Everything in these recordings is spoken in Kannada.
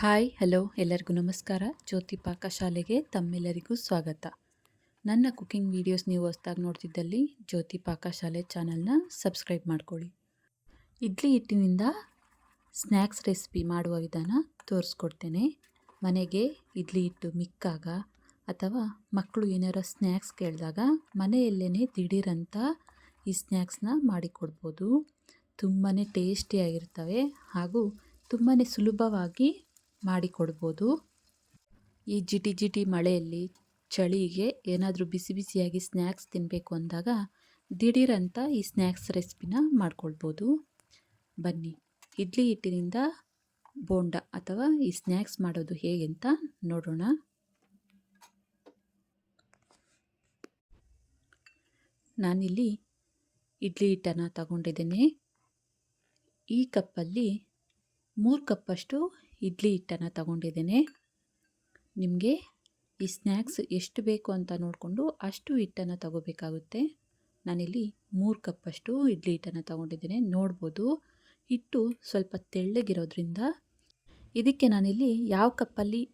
ಹಾಯ್, ಹಲೋ, ಎಲ್ಲರಿಗೂ ನಮಸ್ಕಾರ. ಜ್ಯೋತಿ ಪಾಕಶಾಲೆಗೆ ತಮ್ಮೆಲ್ಲರಿಗೂ ಸ್ವಾಗತ. ನನ್ನ ಕುಕಿಂಗ್ ವೀಡಿಯೋಸ್ ನೀವು ಹೊಸ್ದಾಗಿ ನೋಡ್ತಿದ್ದಲ್ಲಿ ಜ್ಯೋತಿ ಪಾಕಶಾಲೆ ಚಾನಲ್ನ ಸಬ್ಸ್ಕ್ರೈಬ್ ಮಾಡ್ಕೊಳ್ಳಿ. ಇಡ್ಲಿ ಹಿಟ್ಟಿನಿಂದ ಸ್ನ್ಯಾಕ್ಸ್ ರೆಸಿಪಿ ಮಾಡುವ ವಿಧಾನ ತೋರಿಸ್ಕೊಡ್ತೇನೆ. ಮನೆಗೆ ಇಡ್ಲಿ ಹಿಟ್ಟು ಮಿಕ್ಕಾಗ ಅಥವಾ ಮಕ್ಕಳು ಏನಾರ ಸ್ನ್ಯಾಕ್ಸ್ ಕೇಳಿದಾಗ ಮನೆಯಲ್ಲೇ ದಿಢೀರಂತ ಈ ಸ್ನ್ಯಾಕ್ಸ್ನ ಮಾಡಿಕೊಡ್ಬೋದು. ತುಂಬಾ ಟೇಸ್ಟಿಯಾಗಿರ್ತವೆ ಹಾಗೂ ತುಂಬಾ ಸುಲಭವಾಗಿ ಮಾಡಿಕೊಡ್ಬೋದು. ಈ ಜಿಟಿ ಜಿಟಿ ಮಳೆಯಲ್ಲಿ ಚಳಿಗೆ ಏನಾದರೂ ಬಿಸಿ ಬಿಸಿಯಾಗಿ ಸ್ನ್ಯಾಕ್ಸ್ ತಿನ್ನಬೇಕು ಅಂದಾಗ ದಿಢೀರಂತ ಈ ಸ್ನ್ಯಾಕ್ಸ್ ರೆಸಿಪಿನ ಮಾಡ್ಕೊಳ್ಬೋದು. ಬನ್ನಿ, ಇಡ್ಲಿ ಹಿಟ್ಟಿನಿಂದ ಬೋಂಡ ಅಥವಾ ಈ ಸ್ನ್ಯಾಕ್ಸ್ ಮಾಡೋದು ಹೇಗೆ ಅಂತ ನೋಡೋಣ. ನಾನಿಲ್ಲಿ ಇಡ್ಲಿ ಹಿಟ್ಟನ್ನು ತಗೊಂಡಿದ್ದೇನೆ. ಈ ಕಪ್ಪಲ್ಲಿ ಮೂರು ಕಪ್ಪಷ್ಟು ಇಡ್ಲಿ ಹಿಟ್ಟನ್ನು ತಗೊಂಡಿದ್ದೇನೆ. ನಿಮಗೆ ಈ ಸ್ನ್ಯಾಕ್ಸ್ ಎಷ್ಟು ಬೇಕು ಅಂತ ನೋಡಿಕೊಂಡು ಅಷ್ಟು ಹಿಟ್ಟನ್ನು ತಗೋಬೇಕಾಗುತ್ತೆ. ನಾನಿಲ್ಲಿ ಮೂರು ಕಪ್ಪಷ್ಟು ಇಡ್ಲಿ ಹಿಟ್ಟನ್ನು ತಗೊಂಡಿದ್ದೇನೆ. ನೋಡ್ಬೋದು. ಹಿಟ್ಟು ಸ್ವಲ್ಪ ತೆಳ್ಳಗಿರೋದ್ರಿಂದ ಇದಕ್ಕೆ ನಾನಿಲ್ಲಿ ಯಾವ ಕಪ್ಪಲ್ಲಿ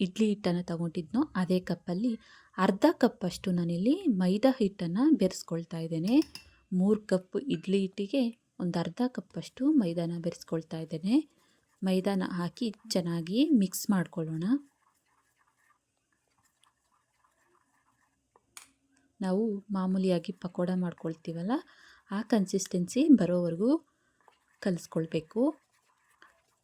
ಇಡ್ಲಿ ಹಿಟ್ಟನ್ನು ತಗೊಂಡಿದ್ನೋ ಅದೇ ಕಪ್ಪಲ್ಲಿ ಅರ್ಧ ಕಪ್ಪಷ್ಟು ನಾನಿಲ್ಲಿ ಮೈದಾ ಹಿಟ್ಟನ್ನು ಬೆರೆಸ್ಕೊಳ್ತಾ ಇದ್ದೇನೆ. ಮೂರು ಕಪ್ ಇಡ್ಲಿ ಹಿಟ್ಟಿಗೆ ಒಂದು ಅರ್ಧ ಕಪ್ಪಷ್ಟು ಮೈದಾನ ಬೆರೆಸ್ಕೊಳ್ತಾ ಇದ್ದೇನೆ. ಮೈದಾನ ಹಾಕಿ ಚೆನ್ನಾಗಿ ಮಿಕ್ಸ್ ಮಾಡ್ಕೊಳ್ಳೋಣ. ನಾವು ಮಾಮೂಲಿಯಾಗಿ ಪಕೋಡ ಮಾಡ್ಕೊಳ್ತೀವಲ್ಲ, ಆ ಕನ್ಸಿಸ್ಟೆನ್ಸಿ ಬರೋವರೆಗೂ ಕಲಿಸ್ಕೊಳ್ಬೇಕು.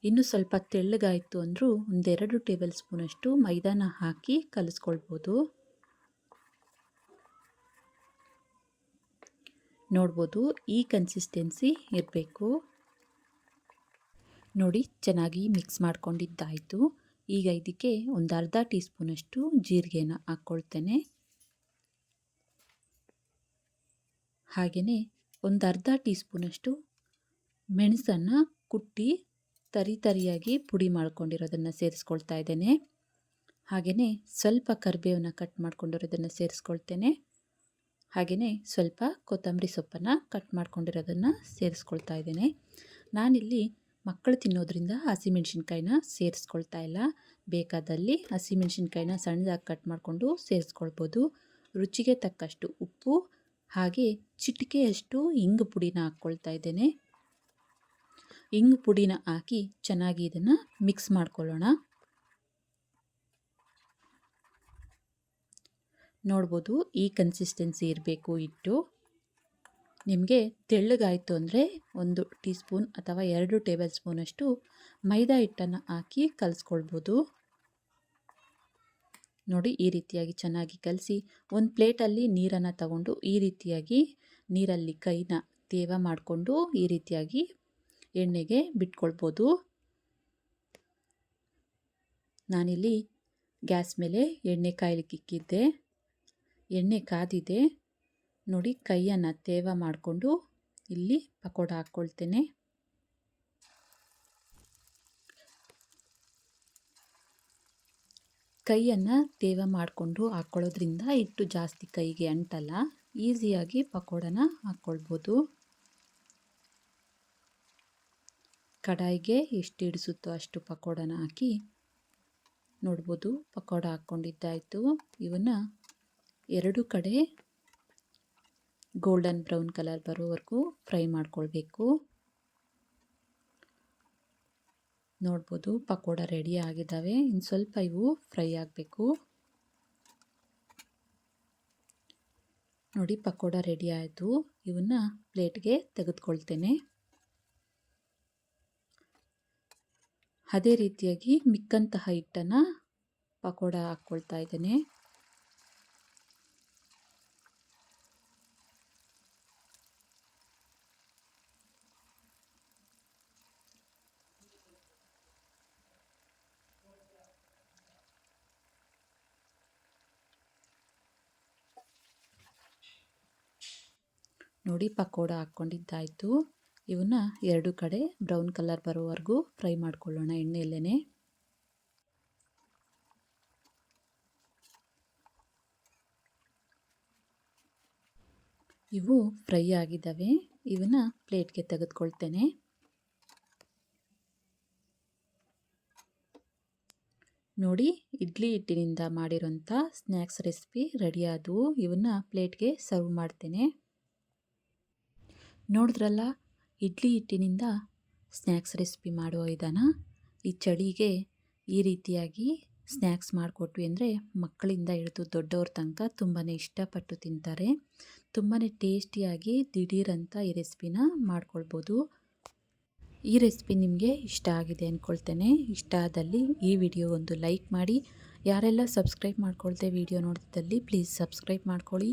ಇನ್ನು ಸ್ವಲ್ಪ ತೆಳ್ಳಗಾಯಿತು ಅಂದರೂ ಒಂದೆರಡು ಟೇಬಲ್ ಸ್ಪೂನಷ್ಟು ಮೈದಾನ ಹಾಕಿ ಕಲಿಸ್ಕೊಳ್ಬೋದು. ನೋಡ್ಬೋದು ಈ ಕನ್ಸಿಸ್ಟೆನ್ಸಿ ಇರಬೇಕು. ನೋಡಿ, ಚೆನ್ನಾಗಿ ಮಿಕ್ಸ್ ಮಾಡ್ಕೊಂಡಿದ್ದಾಯಿತು. ಈಗ ಇದಕ್ಕೆ ಒಂದು ಅರ್ಧ ಟೀ ಸ್ಪೂನಷ್ಟು ಜೀರಿಗೆನ ಹಾಕ್ಕೊಳ್ತೇನೆ. ಹಾಗೆಯೇ ಒಂದು ಅರ್ಧ ಟೀ ಸ್ಪೂನಷ್ಟು ಮೆಣಸನ್ನು ಕುಟ್ಟಿ ತರಿ ತರಿಯಾಗಿ ಪುಡಿ ಮಾಡ್ಕೊಂಡಿರೋದನ್ನು ಸೇರಿಸ್ಕೊಳ್ತಾ ಇದ್ದೇನೆ. ಹಾಗೆಯೇ ಸ್ವಲ್ಪ ಕರಿಬೇವನ್ನ ಕಟ್ ಮಾಡ್ಕೊಂಡಿರೋದನ್ನು ಸೇರಿಸ್ಕೊಳ್ತೇನೆ. ಹಾಗೆಯೇ ಸ್ವಲ್ಪ ಕೊತ್ತಂಬರಿ ಸೊಪ್ಪನ್ನು ಕಟ್ ಮಾಡ್ಕೊಂಡಿರೋದನ್ನು ಸೇರಿಸ್ಕೊಳ್ತಾ ಇದ್ದೇನೆ. ನಾನಿಲ್ಲಿ ಮಕ್ಕಳು ತಿನ್ನೋದ್ರಿಂದ ಹಸಿಮೆಣ್ಸಿನ್ಕಾಯಿನ ಸೇರಿಸ್ಕೊಳ್ತಾ ಇಲ್ಲ. ಬೇಕಾದಲ್ಲಿ ಹಸಿಮೆಣ್ಸಿನ್ಕಾಯಿನ ಸಣ್ಣದಾಗಿ ಕಟ್ ಮಾಡಿಕೊಂಡು ಸೇರಿಸ್ಕೊಳ್ಬೋದು. ರುಚಿಗೆ ತಕ್ಕಷ್ಟು ಉಪ್ಪು, ಹಾಗೆ ಚಿಟಿಕೆಯಷ್ಟು ಇಂಗು ಪುಡಿನ ಹಾಕ್ಕೊಳ್ತಾ ಇದ್ದೇನೆ. ಇಂಗು ಪುಡಿನ ಹಾಕಿ ಚೆನ್ನಾಗಿ ಇದನ್ನು ಮಿಕ್ಸ್ ಮಾಡ್ಕೊಳ್ಳೋಣ. ನೋಡ್ಬೋದು ಈ ಕನ್ಸಿಸ್ಟೆನ್ಸಿ ಇರಬೇಕು ಇಟ್ಟು ನಿಮಗೆ ತೆಳ್ಳಗಾಯಿತು ಅಂದರೆ ಒಂದು ಟೀ ಸ್ಪೂನ್ ಅಥವಾ ಎರಡು ಟೇಬಲ್ ಸ್ಪೂನಷ್ಟು ಮೈದಾ ಹಿಟ್ಟನ್ನು ಹಾಕಿ ಕಲಿಸ್ಕೊಳ್ಬೋದು. ನೋಡಿ, ಈ ರೀತಿಯಾಗಿ ಚೆನ್ನಾಗಿ ಕಲಸಿ ಒಂದು ಪ್ಲೇಟಲ್ಲಿ ನೀರನ್ನು ತಗೊಂಡು ಈ ರೀತಿಯಾಗಿ ನೀರಲ್ಲಿ ಕೈನ ತೇವ ಮಾಡಿಕೊಂಡು ಈ ರೀತಿಯಾಗಿ ಎಣ್ಣೆಗೆ ಬಿಟ್ಕೊಳ್ಬೋದು. ನಾನಿಲ್ಲಿ ಗ್ಯಾಸ್ ಮೇಲೆ ಎಣ್ಣೆ ಕಾಯ್ಲಿಕ್ಕಿಕ್ಕಿದ್ದೆ. ಎಣ್ಣೆ ಕಾದಿದೆ. ನೋಡಿ ಕೈಯನ್ನು ತೇವ ಮಾಡಿಕೊಂಡು ಇಲ್ಲಿ ಪಕೋಡ ಹಾಕ್ಕೊಳ್ತೇನೆ. ಕೈಯನ್ನು ತೇವ ಮಾಡಿಕೊಂಡು ಹಾಕ್ಕೊಳ್ಳೋದ್ರಿಂದ ಹಿಟ್ಟು ಜಾಸ್ತಿ ಕೈಗೆ ಅಂಟಲ್ಲ, ಈಸಿಯಾಗಿ ಪಕೋಡನ ಹಾಕ್ಕೊಳ್ಬೋದು. ಕಡಾಯಿಗೆ ಎಷ್ಟು ಹಿಡಿಸುತ್ತೋ ಅಷ್ಟು ಪಕೋಡನ ಹಾಕಿ ನೋಡ್ಬೋದು, ಪಕೋಡ ಹಾಕ್ಕೊಂಡಿದ್ದಾಯಿತು. ಇವನ್ನು ಎರಡು ಕಡೆ ಗೋಲ್ಡನ್ ಬ್ರೌನ್ ಕಲರ್ ಬರೋವರೆಗೂ ಫ್ರೈ ಮಾಡ್ಕೊಳ್ಬೇಕು. ನೋಡ್ಬೋದು ಪಕೋಡ ರೆಡಿ ಆಗಿದ್ದಾವೆ. ಇನ್ನು ಸ್ವಲ್ಪ ಇವು ಫ್ರೈ ಆಗಬೇಕು. ನೋಡಿ ಪಕೋಡ ರೆಡಿ ಆಯಿತು. ಇವನ್ನ ಪ್ಲೇಟ್ಗೆ ತೆಗೆದುಕೊಳ್ತೇನೆ. ಅದೇ ರೀತಿಯಾಗಿ ಮಿಕ್ಕಂತಹ ಹಿಟ್ಟನ್ನು ಪಕೋಡ ಹಾಕ್ಕೊಳ್ತಾ ಇದ್ದೇನೆ. ನೋಡಿ ಪಕೋಡ ಹಾಕ್ಕೊಂಡಿದ್ದಾಯಿತು. ಇವನ್ನ ಎರಡು ಕಡೆ ಬ್ರೌನ್ ಕಲರ್ ಬರೋವರೆಗೂ ಫ್ರೈ ಮಾಡ್ಕೊಳ್ಳೋಣ ಎಣ್ಣೆಯಲ್ಲೇ ಇವು ಫ್ರೈ ಆಗಿದ್ದಾವೆ. ಇವನ್ನ ಪ್ಲೇಟ್ಗೆ ತೆಗೆದುಕೊಳ್ತೇನೆ. ನೋಡಿ, ಇಡ್ಲಿ ಹಿಟ್ಟಿನಿಂದ ಮಾಡಿರೋಂಥ ಸ್ನ್ಯಾಕ್ಸ್ ರೆಸಿಪಿ ರೆಡಿಯಾದವು. ಇವನ್ನ ಪ್ಲೇಟ್ಗೆ ಸರ್ವ್ ಮಾಡ್ತೇನೆ. ನೋಡಿದ್ರಲ್ಲ, ಇಡ್ಲಿ ಹಿಟ್ಟಿನಿಂದ ಸ್ನ್ಯಾಕ್ಸ್ ರೆಸಿಪಿ ಮಾಡುವ ವಿಧಾನ? ಈ ಚಳಿಗೆ ಈ ರೀತಿಯಾಗಿ ಸ್ನ್ಯಾಕ್ಸ್ ಮಾಡಿಕೊಟ್ವಿ ಅಂದರೆ ಮಕ್ಕಳಿಂದ ಹಿಡಿದು ದೊಡ್ಡವ್ರ ತನಕ ತುಂಬಾ ಇಷ್ಟಪಟ್ಟು ತಿಂತಾರೆ. ತುಂಬಾ ಟೇಸ್ಟಿಯಾಗಿ ದಿಢೀರಂತ ಈ ರೆಸಿಪಿನ ಮಾಡ್ಕೊಳ್ಬೋದು. ಈ ರೆಸಿಪಿ ನಿಮಗೆ ಇಷ್ಟ ಆಗಿದೆ ಅಂದ್ಕೊಳ್ತೇನೆ ಇಷ್ಟ ಆದಲ್ಲಿ ಈ ವಿಡಿಯೋ ಒಂದು ಲೈಕ್ ಮಾಡಿ. ಯಾರೆಲ್ಲ ಸಬ್ಸ್ಕ್ರೈಬ್ ಮಾಡ್ಕೊಳ್ತೆ ವಿಡಿಯೋ ನೋಡ್ತಿದ್ದಲ್ಲಿ ಪ್ಲೀಸ್ ಸಬ್ಸ್ಕ್ರೈಬ್ ಮಾಡ್ಕೊಳ್ಳಿ.